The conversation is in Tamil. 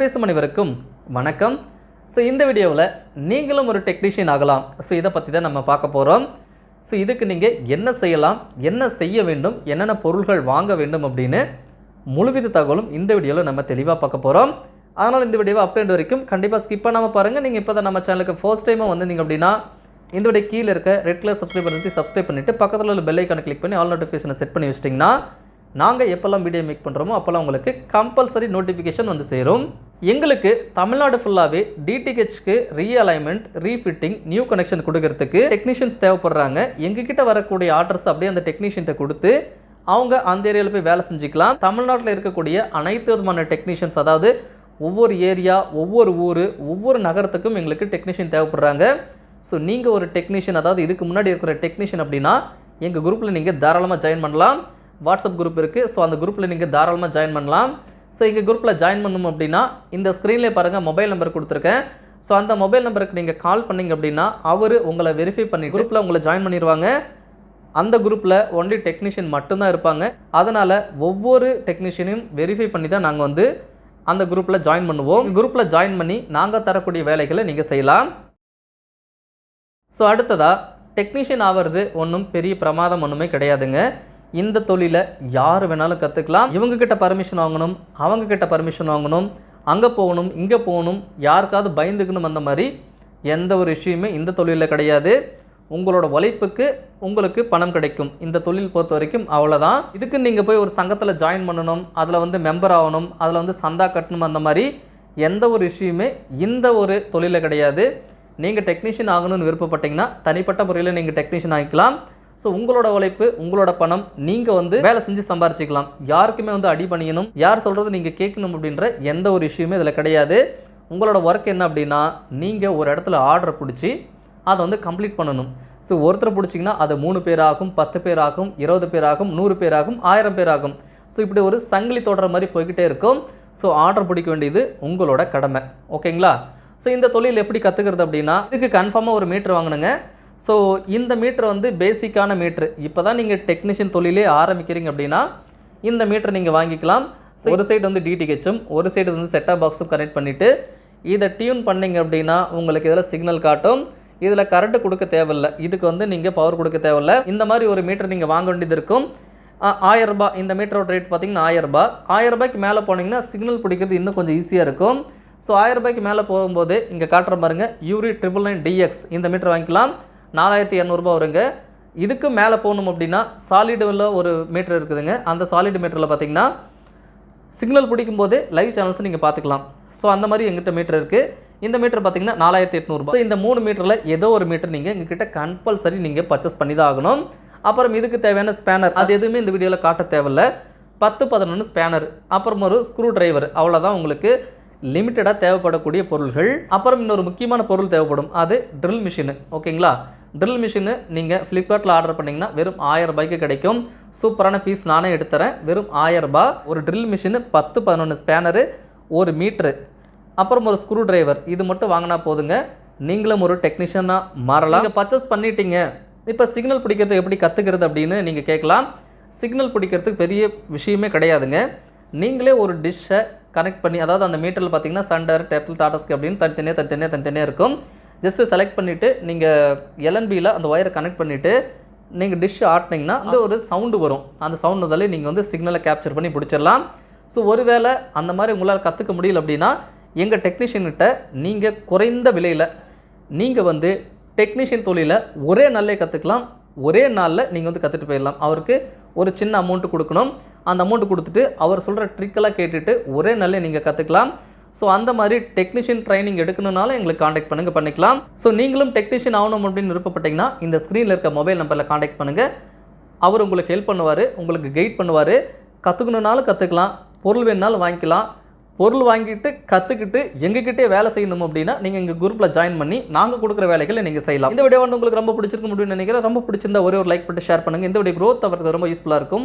பேசும் அனைவருக்கும் வணக்கம். ஸோ இந்த வீடியோவில் நீங்களும் ஒரு டெக்னீஷியன் ஆகலாம். ஸோ இதை பற்றி தான் நம்ம பார்க்க போகிறோம் ஸோ இதுக்கு நீங்கள் என்ன செய்யலாம்? என்ன செய்ய வேண்டும்? என்னென்ன பொருள்கள் வாங்க வேண்டும் அப்படின்னு முழுவித தகவலும் இந்த வீடியோவில் நம்ம தெளிவாக பார்க்க போகிறோம் அதனால் இந்த வீடியோவை அப் வரைக்கும் கண்டிப்பாக ஸ்கிப் பண்ணாமல் பாருங்கள் நீங்கள் இப்போ தான் நம்ம சேனலுக்கு ஃபர்ஸ்ட் டைமாக வந்திருந்தீங்க அப்படின்னா இந்த வீடியோ கீழே இருக்க ரெட் கலர் சப்ஸ்கிரைப் பண்ணி சப்ஸ்கிரைப் பண்ணிவிட்டு பக்கத்தில் உள்ள பெல் ஐக்கானை கிளிக் பண்ணி ஆல் நோட்டிஃபிகேஷனை செட் பண்ணி வச்சிட்டிங்கன்னா நாங்கள் எப்போல்லாம் வீடியோ மேக் பண்ணுறோமோ அப்போல்லாம் உங்களுக்கு கம்பல்சரி நோட்டிஃபிகேஷன் வந்து சேரும். எங்களுக்கு தமிழ்நாடு ஃபுல்லாகவே டிடிஹெச்க்கு ரீஅலைன்மெண்ட் ரீஃபிட்டிங் நியூ கனெக்ஷன் கொடுக்கறதுக்கு டெக்னீஷியன்ஸ் தேவைப்படுறாங்க. எங்ககிட்ட வரக்கூடிய ஆர்டர்ஸ் அப்படியே அந்த டெக்னீஷியன்ட்ட கொடுத்து அவங்க அந்த ஏரியாவில் போய் வேலை செஞ்சுக்கலாம். தமிழ்நாட்டில் இருக்கக்கூடிய அனைத்து விதமான டெக்னீஷியன்ஸ் அதாவது ஒவ்வொரு ஏரியா ஒவ்வொரு ஊர் ஒவ்வொரு நகரத்துக்கும் எங்களுக்கு டெக்னீஷியன் தேவைப்படுறாங்க. ஸோ நீங்கள் ஒரு டெக்னீஷியன் அதாவது இதுக்கு முன்னாடி இருக்கிற டெக்னீஷியன் அப்படின்னா எங்கள் குரூப்பில் நீங்கள் தாராளமாக ஜாயின் பண்ணலாம். வாட்ஸ்அப் குரூப் இருக்குது ஸோ அந்த குரூப்பில் நீங்கள் தாராளமாக ஜாயின் பண்ணலாம். ஸோ எங்கள் குரூப்பில் ஜாயின் பண்ணணும் அப்படின்னா இந்த ஸ்க்ரீன்லேயே பாருங்கள் மொபைல் நம்பர் கொடுத்துருக்கேன். ஸோ அந்த மொபைல் நம்பருக்கு நீங்கள் கால் பண்ணீங்க அப்படின்னா அவர் உங்களை வெரிஃபை பண்ணி குரூப்பில் உங்களை ஜாயின் பண்ணிடுவாங்க அந்த குரூப்பில் ஒன்லி டெக்னீஷியன் மட்டும்தான் இருப்பாங்க. அதனால் ஒவ்வொரு டெக்னீஷியனையும் வெரிஃபை பண்ணி தான் நாங்கள் வந்து அந்த குரூப்பில் ஜாயின் பண்ணுவோம். குரூப்பில் ஜாயின் பண்ணி நாங்கள் தரக்கூடிய வேலைகளை நீங்கள் செய்யலாம். ஸோ அடுத்ததாக டெக்னீஷியன் ஆகிறது ஒன்றும் பெரிய பிரமாதம் ஒன்றுமே கிடையாதுங்க. இந்த தொழிலை யார் வேணாலும் கற்றுக்கலாம் இவங்க கிட்ட பர்மிஷன் வாங்கணும் அவங்க கிட்ட பர்மிஷன் வாங்கணும் அங்கே போகணும் இங்கே போகணும் யாருக்காவது பயந்துக்கணும் அந்த மாதிரி எந்த ஒரு இஷ்யூமே இந்த தொழிலில் கிடையாது. உங்களோட உழைப்புக்கு உங்களுக்கு பணம் கிடைக்கும். இந்த தொழில் பொறுத்த வரைக்கும் அவ்வளோதான் இதுக்கு நீங்கள் போய் ஒரு சங்கத்தில் ஜாயின் பண்ணணும் அதில் வந்து மெம்பர் ஆகணும் அதில் வந்து சந்தா கட்டணும் அந்த மாதிரி எந்த ஒரு இஷ்யூமே இந்த ஒரு தொழிலில் கிடையாது. நீங்கள் டெக்னீஷியன் ஆகணும்னு விருப்பப்பட்டீங்கன்னா தனிப்பட்ட முறையில் நீங்கள் டெக்னீஷியன் ஆகிக்கலாம். ஸோ உங்களோட உழைப்பு உங்களோட பணம் நீங்கள் வந்து வேலை செஞ்சு சம்பாரிச்சிக்கலாம். யாருக்குமே வந்து அடி பண்ணிக்கணும். யார் சொல்கிறது நீங்கள் கேட்கணும் அப்படின்ற எந்த ஒரு இஷ்யூமே இதில் கிடையாது. உங்களோட ஒர்க் என்ன அப்படின்னா நீங்கள் ஒரு இடத்துல ஆர்டர் பிடிச்சி அதை வந்து கம்ப்ளீட் பண்ணணும். ஸோ ஒருத்தர் பிடிச்சிங்கன்னா அது மூணு பேர் ஆகும் பத்து பேர் ஆகும் இருபது பேர் ஆகும் நூறு பேர் ஆகும் ஆயிரம் பேர் ஆகும். ஸோ இப்படி ஒரு சங்கிலி தொடர மாதிரி போய்கிட்டே இருக்கும். ஸோ ஆர்டர் பிடிக்க வேண்டியது உங்களோட கடமை. ஓகேங்களா ஸோ இந்த தொழில் எப்படி கற்றுக்கிறது அப்படின்னா இதுக்கு கன்ஃபார்மாக ஒரு மீட்ரு வாங்கினுங்க ஸோ இந்த மீட்ரு வந்து பேசிக்கான மீட்ரு இப்போ தான் நீங்கள் டெக்னீஷியன் தொழிலே ஆரம்பிக்கிறீங்க அப்படின்னா இந்த மீட்ரு நீங்கள் வாங்கிக்கலாம். ஸோ ஒரு சைடு வந்து டிடிஹெச்சும் ஒரு சைடு வந்து செட்டாப் பாக்ஸும் கனெக்ட் பண்ணிவிட்டு இதை டியூன் பண்ணீங்க அப்படின்னா உங்களுக்கு இதில் சிக்னல் காட்டும். இதில் கரண்ட்டு கொடுக்க தேவையில்ல. இதுக்கு வந்து நீங்கள் பவர் கொடுக்க தேவையில்ல. இந்த மாதிரி ஒரு மீட்டர் நீங்கள் வாங்க வேண்டியது இருக்கும். ஆயிரம் இந்த மீட்டரோட ரேட் பார்த்தீங்கன்னா ஆயிரம் ரூபாய். மேலே போனீங்கன்னா சிக்னல் பிடிக்கிறது இன்னும் கொஞ்சம் ஈஸியாக இருக்கும். ஸோ ஆயரரூபாய்க்கு மேலே போகும்போது இங்கே காட்டுற பாருங்க யூரி ட்ரிபிள் நைன் டிஎக்ஸ் இந்த மீட்டர் வாங்கிக்கலாம். நாலாயிரத்தி இரநூறுபா வருங்க. இதுக்கு மேலே போகணும் அப்படின்னா சாலிடில் ஒரு மீட்டர் இருக்குதுங்க. அந்த சாலிட் மீட்டரில் பார்த்தீங்கன்னா சிக்னல் பிடிக்கும் போது லைவ் சேனல்ஸ் நீங்கள் பார்த்துக்கலாம் ஸோ அந்த மாதிரி எங்கிட்ட மீட்டர் இருக்குது இந்த மீட்டர் பார்த்தீங்கன்னா நாலாயிரத்தி எட்நூறுபா ஸோ இந்த மூணு மீட்டரில் ஏதோ ஒரு மீட்டர் நீங்கள் எங்ககிட்ட கம்பல்சரி நீங்கள் பர்ச்சேஸ் பண்ணி தான் ஆகணும். அப்புறம் இதுக்கு தேவையான ஸ்பேனர் அது எதுவுமே இந்த வீடியோவில் காட்ட தேவையில்ல. பத்து பதினொன்று ஸ்பேனர் அப்புறம் ஒரு ஸ்க்ரூ டிரைவர் அவ்வளோதான் உங்களுக்கு லிமிட்டடாக தேவைப்படக்கூடிய பொருள்கள். அப்புறம் இன்னொரு முக்கியமான பொருள் தேவைப்படும். அது ட்ரில் மிஷினு ஓகேங்களா ட்ரில் மிஷினு நீங்கள் ஃப்ளிப்கார்ட்டில் ஆர்டர் பண்ணிங்கன்னா வெறும் ஆயிரம் ரூபாய்க்கு கிடைக்கும். சூப்பரான பீஸ் நானே எடுத்துறேன். வெறும் ஆயரரூபா ஒரு ட்ரில் மிஷினு பத்து பதினொன்று ஸ்பேனரு ஒரு மீட்ரு அப்புறம் ஒரு ஸ்க்ரூ டிரைவர் இது மட்டும் வாங்கினா போதுங்க. நீங்களும் ஒரு டெக்னீஷியனாக மாறலாம். நீங்கள் பர்ச்சேஸ் பண்ணிட்டீங்க. இப்போ சிக்னல் பிடிக்கிறது எப்படி கற்றுக்கிறது அப்படின்னு நீங்கள் கேட்கலாம். சிக்னல் பிடிக்கிறதுக்கு பெரிய விஷயமே கிடையாதுங்க. நீங்களே ஒரு டிஷ்ஷை கனெக்ட் பண்ணி அதாவது அந்த மீட்டரில் பார்த்தீங்கன்னா சண்டர் டெப்பிள் டாட்டாஸ்க்கு அப்படின்னு தனித்தனியாக தனித்தனியாக தனித்தனியாக இருக்கும். ஜஸ்ட்டு செலக்ட் பண்ணிவிட்டு நீங்கள் எல்என்பியில் அந்த ஒயரை கனெக்ட் பண்ணிவிட்டு நீங்கள் டிஷ் ஆட்டினீங்கன்னா அந்த ஒரு சவுண்டு வரும். அந்த சவுண்ட் வந்தாலே நீங்கள் வந்து சிக்னலை கேப்சர் பண்ணி பிடிச்சிடலாம். ஸோ ஒருவேளை அந்த மாதிரி உங்களால் கற்றுக்க முடியல அப்படின்னா எங்கள் டெக்னீஷியன்கிட்ட நீங்கள் குறைந்த விலையில் நீங்கள் வந்து டெக்னீஷியன் தொழிலை ஒரே நாள்லே கற்றுக்கலாம் ஒரே நாளில் நீங்கள் வந்து கற்றுட்டு போயிடலாம். அவருக்கு ஒரு சின்ன அமௌண்ட்டு கொடுக்கணும். அந்த அமௌண்ட்டு கொடுத்துட்டு அவர் சொல்கிற ட்ரிக்கெல்லாம் கேட்டுட்டு ஒரே நாளில் நீங்கள் கற்றுக்கலாம் ஸோ அந்த மாதிரி டெக்னீஷியன் ட்ரைனிங் எடுக்கணுனாலும் எங்களுக்கு காண்டாக்ட் பண்ணுங்கள் பண்ணிக்கலாம். ஸோ நீங்களும் டெக்னீஷியன் ஆகணும் அப்படின்னு விருப்பப்பட்டீங்கன்னா இந்த ஸ்க்ரீனில் இருக்க மொபைல் நம்பரில் காண்டாக்ட் பண்ணுங்கள் அவர் உங்களுக்கு ஹெல்ப் பண்ணுவார் உங்களுக்கு கைட் பண்ணுவார். கற்றுக்கணுனாலும் கற்றுக்கலாம் பொருள் வேணுனாலும் வாங்கிக்கலாம். பொருள் வாங்கிட்டு கற்றுக்கிட்டு எங்ககிட்டே வேலை செய்யணும் அப்படின்னா நீங்கள் எங்கள் குரூப்பில் ஜாயின் பண்ணி நாங்கள் கொடுக்குற வேலைகளை நீங்கள் செய்யலாம். இந்த வீடியோ வந்து உங்களுக்கு ரொம்ப பிடிச்சிருக்கு முடியும்னு நினைக்கிறேன். ரொம்ப பிடிச்சிருந்தா ஒரே ஒரு லைக் பண்ணிட்டு ஷேர் பண்ணுங்கள் இந்த வீடியோ க்ரோத் அவருக்கு ரொம்ப யூஸ்ஃபுல்லாக இருக்கும்.